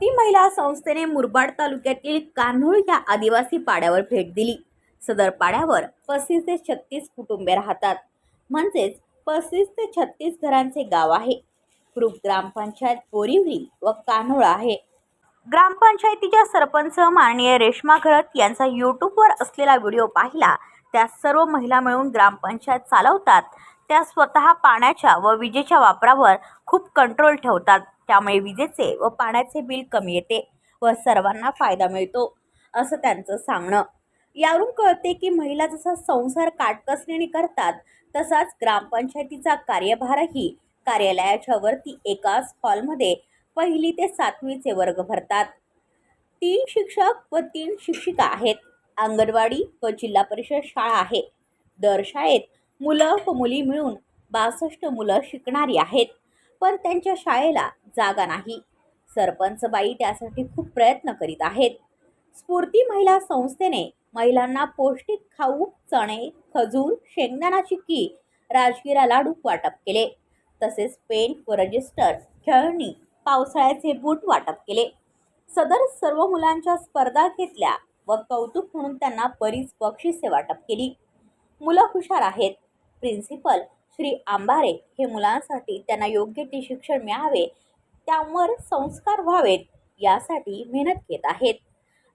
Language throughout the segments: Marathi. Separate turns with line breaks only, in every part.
स्फूर्ती महिला संस्थेने मुरबाड तालुक्यातील कान्होळ या आदिवासी पाड्यावर भेट दिली. सदर पाड्यावर पस्तीस ते छत्तीस कुटुंबे राहतात. म्हणजेच पस्तीस ते छत्तीस घरांचे गाव आहे. ग्रुप ग्रामपंचायत बोरिवली व कान्होळ आहे. ग्रामपंचायतीच्या सरपंच माननीय रेश्मा घरत यांचा यूट्यूबवर असलेला व्हिडिओ पाहिला त्या सर्व महिला मिळून ग्रामपंचायत चालवतात. त्या स्वतः पाण्याच्या व विजेच्या वापरावर खूप कंट्रोल ठेवतात. त्यामुळे विजेचे व पाण्याचे बिल कमी येते व सर्वांना फायदा मिळतो असं त्यांचं सांगणं. यावरून कळते की महिला जसा संसार काटकसरीने करतात तसाच ग्रामपंचायतीचा कार्यभारही कार्यालयाच्या वरती एकाच हॉलमध्ये पहिली ते सातवीचे वर्ग भरतात. तीन शिक्षक व तीन शिक्षिका आहेत. अंगणवाडी व जिल्हा परिषद शाळा आहे. दर शाळेत मुलं व मुली मिळून बासष्ट मुलं शिकणारी आहेत पण त्यांच्या शाळेला जागा नाही. सरपंच बाई त्यासाठी खूप प्रयत्न करीत आहेत. स्फूर्ती महिला संस्थेने महिलांना पौष्टिक खाऊ चणे खजूर शेंगदाणा चिक्की राजगिरा लाडू वाटप केले. तसेच पेन व रजिस्टर खेळणी पावसाळ्याचे बूट वाटप केले. सदर सर्व मुलांच्या स्पर्धा घेतल्या व कौतुक म्हणून त्यांना बरीच बक्षिसे वाटप केली. मुलं हुशार आहेत प्रिन्सिपल श्री आंबारे हे मुलांसाठी त्यांना योग्य ते शिक्षण मिळावे त्यावर संस्कार व्हावेत यासाठी मेहनत घेत आहेत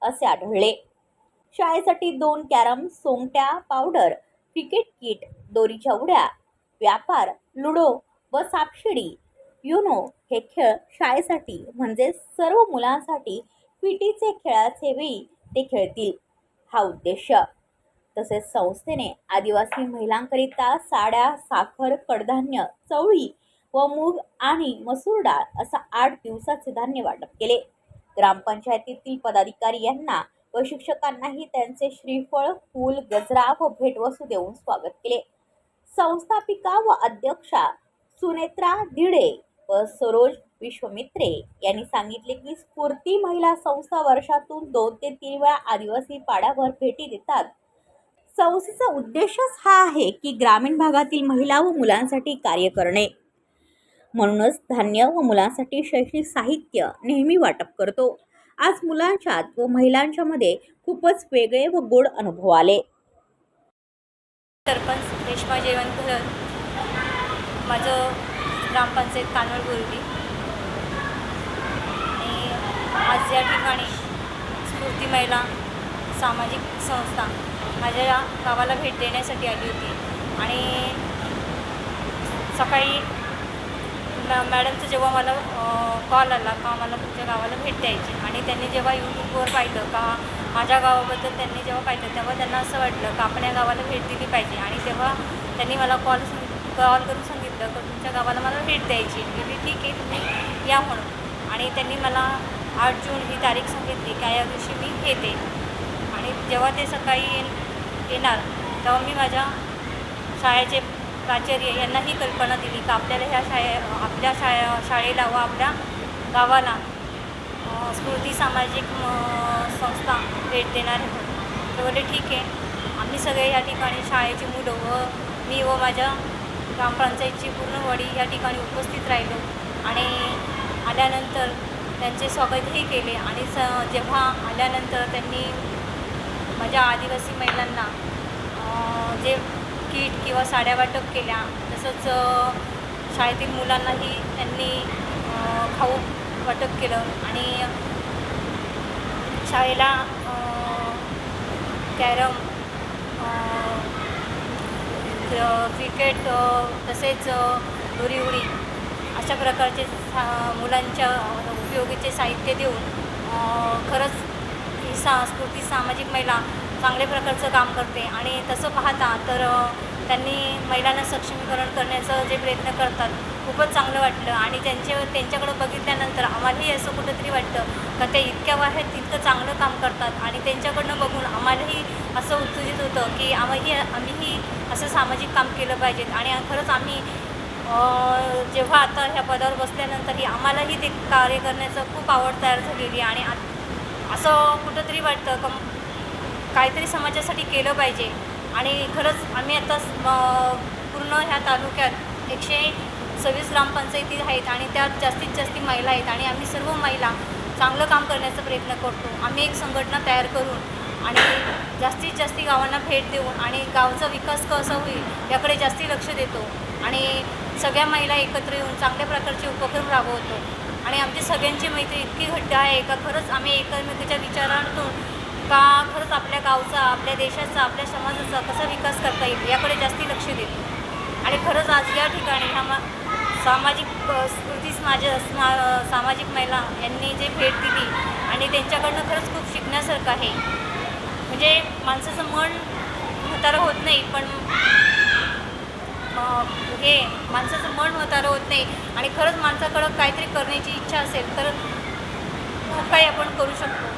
असे आढळले. शाळेसाठी दोन कॅरम सोंगट्या पावडर क्रिकेट किट दोरीच्या उड्या व्यापार लुडो व सापशिडी युनो हे खेळ शाळेसाठी म्हणजे सर्व मुलांसाठी पी टीचे खेळाचे वेळी ते खेळतील हा उद्देश. तसेच संस्थेने आदिवासी महिलांकरिता साड्या साखर कडधान्य चवळी व मूग आणि मसूर डाळ असा आठ दिवसाचे धान्य वाटप केले. ग्रामपंचायतीतील पदाधिकारी यांना व शिक्षकांनाही त्यांचे श्रीफळ फूल गजरा व भेटवस्तू देऊन स्वागत केले. संस्थापिका व अध्यक्षा सुनेत्रा धिडे व सरोज विश्वमित्रे यांनी सांगितले की स्फूर्ती महिला संस्था वर्षातून दोन ते तीन वेळा आदिवासी पाड्यावर भेटी देतात. संस्थेचा उद्देशच हा आहे की ग्रामीण भागातील महिला व मुलांसाठी कार्य करणे. म्हणूनच धान्य व मुलांसाठी शैक्षणिक साहित्य नेहमी वाटप करतो. आज मुलांच्यात व महिलांच्यामध्ये खूपच वेगळे व गोड अनुभव आले.
सरपंच रेश्मा जयवंत माझं ग्रामपंचायत कानवड बोलली आणि आज या ठिकाणी स्फूर्ती महिला सामाजिक संस्था माझ्या गावाला भेट देण्यासाठी आली होती. आणि सकाळी मॅ- मॅडमचं जेव्हा मला कॉल आला का मला तुमच्या गावाला भेट द्यायची आणि त्यांनी जेव्हा यूट्यूबवर पाहिलं का माझ्या गावाबद्दल त्यांनी जेव्हा पाहिलं तेव्हा त्यांना असं वाटलं का आपण या गावाला भेट दिली पाहिजे. आणि तेव्हा त्यांनी मला कॉल कॉल करून सांगितलं का तुमच्या गावाला मला भेट द्यायची. मी ठीक आहे तुम्ही या म्हणून. आणि त्यांनी मला आठ जून ही तारीख सांगितली का या दिवशी मी येते. आणि जेव्हा ते सकाळी ये- येणार तेव्हा मी माझ्या शाळेचे प्राचार्य यांना ही कल्पना दिली का आपल्याला ह्या शाळे आपल्या शाळे शाळेला व आपल्या गावाला स्मृती सामाजिक म, संस्था भेट देणार आहे. म्हणून ते बोलले ठीक आहे. आम्ही सगळे या ठिकाणी शाळेची मुलं व मी व माझ्या ग्रामपंचायतची पूर्ण वडी या ठिकाणी उपस्थित राहिलो आणि आल्यानंतर त्यांचे स्वागतही केले आणि स जेव्हा आल्यानंतर त्यांनी माझ्या आदिवासी महिलांना जे किट किंवा साड्या वाटप केल्या तसंच शाळेतील मुलांनाही त्यांनी खाऊ वाटप केलं आणि शाळेला कॅरम क्रिकेट तसेच दोरी उडी अशा प्रकारचे सा मुलांच्या उपयोगीचे साहित्य देऊन खरंच ही सांस्कृतिक सामाजिक महिला चांगल्या प्रकारचं काम करते. आणि तसं पाहता तर त्यांनी महिलांना सक्षमीकरण करण्याचं जे प्रयत्न करतात खूपच चांगलं वाटलं. आणि त्यांचे त्यांच्याकडं बघितल्यानंतर आम्हालाही असं कुठंतरी वाटतं का ते इतक्या आहेत तितकं चांगलं काम करतात. आणि त्यांच्याकडनं बघून आम्हालाही असं उत्तेजित होतं की आम्हाही आम्हीही असं सामाजिक काम केलं पाहिजेत. आणि खरंच आम्ही जेव्हा आता ह्या पदावर बसल्यानंतरही आम्हालाही ते कार्य करण्याचं खूप आवड तयार झालेली आणि आ- असं कुठंतरी वाटतं कम काहीतरी समाजासाठी केलं पाहिजे. आणि खरंच आम्ही आता पूर्ण ह्या तालुक्यात एकशे सव्वीस ग्रामपंचायती आहेत आणि त्यात जास्तीत जास्त महिला आहेत आणि आम्ही सर्व महिला चांगलं काम करण्याचा प्रयत्न करतो. आम्ही एक संघटना तयार करून आणि जास्तीत जास्त गावांना भेट देऊन आणि गावचा विकास कसा होईल याकडे जास्ती लक्ष देतो. आणि सगळ्या महिला एकत्र येऊन चांगल्या प्रकारचे उपक्रम राबवतो. आणि आमची सगळ्यांची मैत्री इतकी घट्ट आहे का खरंच आम्ही एकमेकीच्या विचारांतून का खरंच आपल्या गावचा आपल्या देशाचा आपल्या समाजाचा कसा विकास करता येईल याकडे जास्ती लक्ष देतो आणि खरंच आज या ठिकाणी ह्या मा सामाजिक स्मृतीस स्फूर्तीस माझ्या स्मा सामाजिक महिला यांनी जे भेट दिली आणि त्यांच्याकडनं खरंच खूप शिकण्यासारखं आहे. म्हणजे माणसाचं मन म्हातारं होत नाही पण हे माणसाचं मन म्हातारं होत नाही. आणि खरंच माणसाकडं काहीतरी करण्याची इच्छा असेल तर खूप काही आपण करू शकतो.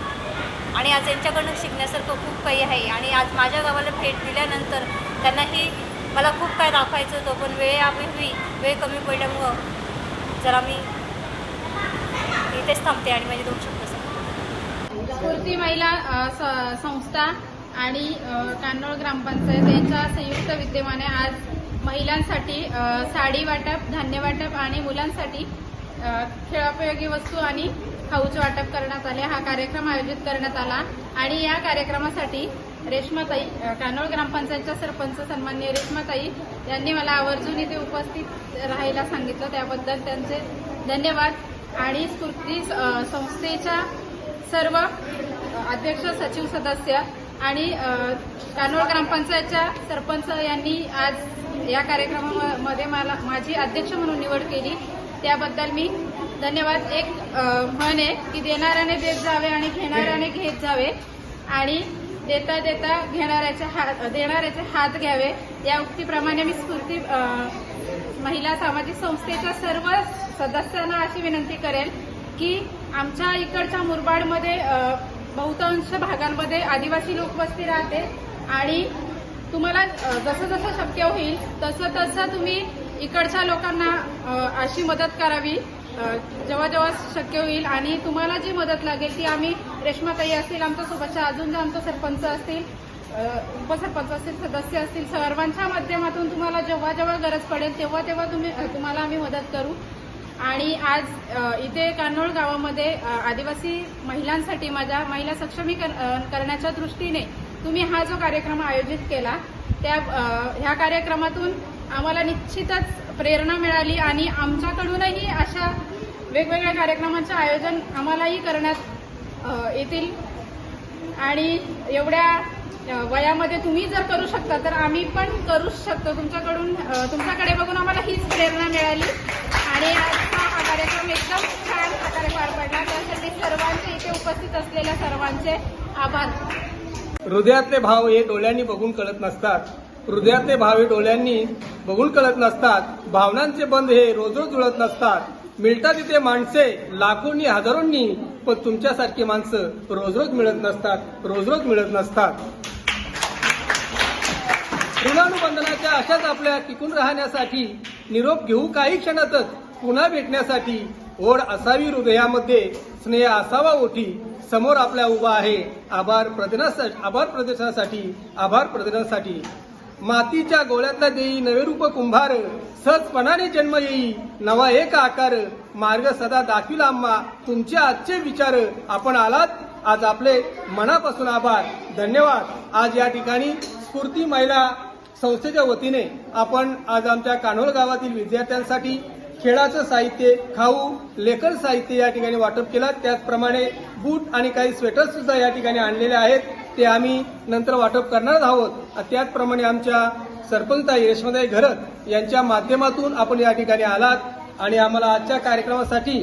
आणि आज यांच्याकडनं शिकण्यासारखं खूप काही आहे. आणि आज माझ्या गावाला भेट दिल्यानंतर त्यांनाही मला खूप काय दाखवायचं होतं पण वेळ आम्ही हुई वेळ कमी पडल्यामुळं जरा मी इथेच थांबते आणि माझे दोन शब्द
स्फूर्ती महिला स- संस्था आणि कान्होळ ग्रामपंचायत यांच्या संयुक्त विद्यमाने आज महिलांसाठी साडी वाटप धान्य वाटप आणि मुलांसाठी खेळोपयोगी वस्तू आणि खाऊचे वाटप करण्यात आले. हा कार्यक्रम आयोजित करण्यात आला आणि या कार्यक्रमासाठी रेश्माताई कानोळ ग्रामपंचायतच्या सरपंच सन्मान्य रेश्माताई यांनी मला आवर्जून इथे उपस्थित राहायला सांगितलं. त्याबद्दल त्यांचे धन्यवाद आणि स्फूर्ती संस्थेच्या सर्व अध्यक्ष सचिव सदस्य आणि कानोळ ग्रामपंचायतच्या सरपंच यांनी आज या कार्यक्रमामध्ये मला माझी अध्यक्ष म्हणून निवड केली. त्याबद्दल मी धन्यवाद. एक म्हण आहे की देणाऱ्याने देत जावे आणि घेणाऱ्याने घेत जावे आणि देता देता घेणाऱ्याचे हात देणाऱ्याचे हात घ्यावे. या उक्तीप्रमाणे मी स्फूर्ती महिला सामाजिक संस्थेच्या सर्व सदस्यांना अशी विनंती करेल की आमच्या इकडच्या मुरबाडमध्ये बहुतांश भागांमध्ये आदिवासी लोकवस्ती राहते. आणि तुम्हाला जसं जसं शक्य होईल तसं तसं तुम्ही इकडच्या लोकांना अशी मदत करावी. जेव्हा जेव्हा शक्य होईल. आणि तुम्हाला जी मदत लागेल ती आम्ही रेश्माताई असतील आमच्यासोबतच्या अजून जे आमचे सरपंच असतील उपसरपंच असतील सदस्य असतील सर्वांच्या माध्यमातून तुम्हाला जेव्हा जेव्हा गरज पडेल तेव्हा तेव्हा तुम्ही तुम्हाला आम्ही मदत करू. आणि आज इथे कान्होळ गावामध्ये आदिवासी महिलांसाठी माझ्या महिला सक्षमीकरण करण्याच्या दृष्टीने तुम्ही हा जो कार्यक्रम आयोजित केला त्या ह्या कार्यक्रमातून आम्हाला निश्चितच प्रेरणा मिळाली आणि आमच्याकडूनही अशा वेगवेगळ्या कार्यक्रमांचे आयोजन आम्हालाही करण्यात येतील. आणि एवढ्या वयामध्ये तुम्ही जर करू शकता तर आम्ही पण करूच शकतो. तुमच्याकडून तुमच्याकडे बघून आम्हाला हीच प्रेरणा मिळाली. उपस्थित असलेल्या सर्वांचे आभार.
हृदयातले भाव हे डोळ्यांनी बघून कळत नसतात. हृदयातले भाव हे डोळ्यांनी बघून कळत नसतात. भावनांचे बंध हे रोज रोज जुळत नसतात. मिळतात तिथे माणसे लाखोंनी हजारोंनी पण तुमच्यासारखी माणसं रोज रोज मिळत नसतात. रोज रोज मिळत नसतात. ऋणानुबंधनाच्या अशाच आपल्या टिकून राहण्यासाठी निरोप घेऊ काही क्षणातच पुन्हा भेटण्यासाठी ओढ असावी हृदयामध्ये स्नेह असावा ओठी समोर आपल्या उभा आहे. आभार प्रदर्शनासाठी आभार प्रदर्शनासाठी आभार प्रदर्शनासाठी. मातीच्या गोळ्यातला देई नवे रूप कुंभार सहजपणाने जन्म येई. नवा एक आकार मार्ग सदा दाखविला आम्हा. तुमचे आजचे विचार आपण आलात. आज आपले मनापासून आभार. धन्यवाद. आज या ठिकाणी स्फूर्ती महिला संस्थेच्या वतीने आपण आज आमच्या कान्होळ गावातील विद्यार्थ्यांसाठी खेळाचं साहित्य खाऊ लेखन साहित्य या ठिकाणी वाटप केलं. त्याचप्रमाणे बूट आणि काही स्वेटर्स सुद्धा या ठिकाणी आणलेले आहेत. ते आम्ही नंतर वाटप करणार आहोत. त्याचप्रमाणे आमच्या सरपंचताई यशवंतताई घरत यांच्या माध्यमातून आपण या ठिकाणी आलात आणि आम्हाला आजच्या कार्यक्रमासाठी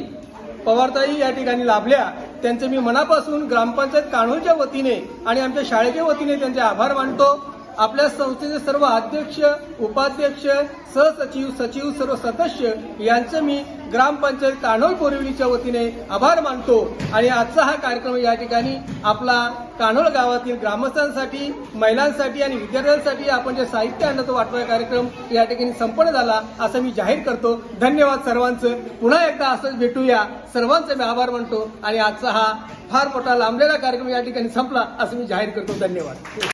पवारताई या ठिकाणी लाभल्या. त्यांचे मी मनापासून ग्रामपंचायत कान्होळच्या वतीने आणि आमच्या शाळेच्या वतीने त्यांचे आभार मानतो. आपल्या संस्थेचे सर्व अध्यक्ष उपाध्यक्ष सहसचिव सचिव सर्व सदस्य यांचं मी ग्रामपंचायत कान्होळ बोरिवलीच्या वतीने आभार मानतो. आणि आजचा हा कार्यक्रम या ठिकाणी आपला कान्होळ गावातील ग्रामस्थांसाठी महिलांसाठी आणि विद्यार्थ्यांसाठी आपण जे साहित्य आणलं तो वाटवा कार्यक्रम या ठिकाणी संपन्न झाला असं मी जाहीर करतो. धन्यवाद सर्वांचं. पुन्हा एकदा असंच भेटूया. सर्वांचे मी आभार मानतो. आणि आजचा हा फार मोठा लांबलेला कार्यक्रम या ठिकाणी संपला असं मी जाहीर करतो. धन्यवाद.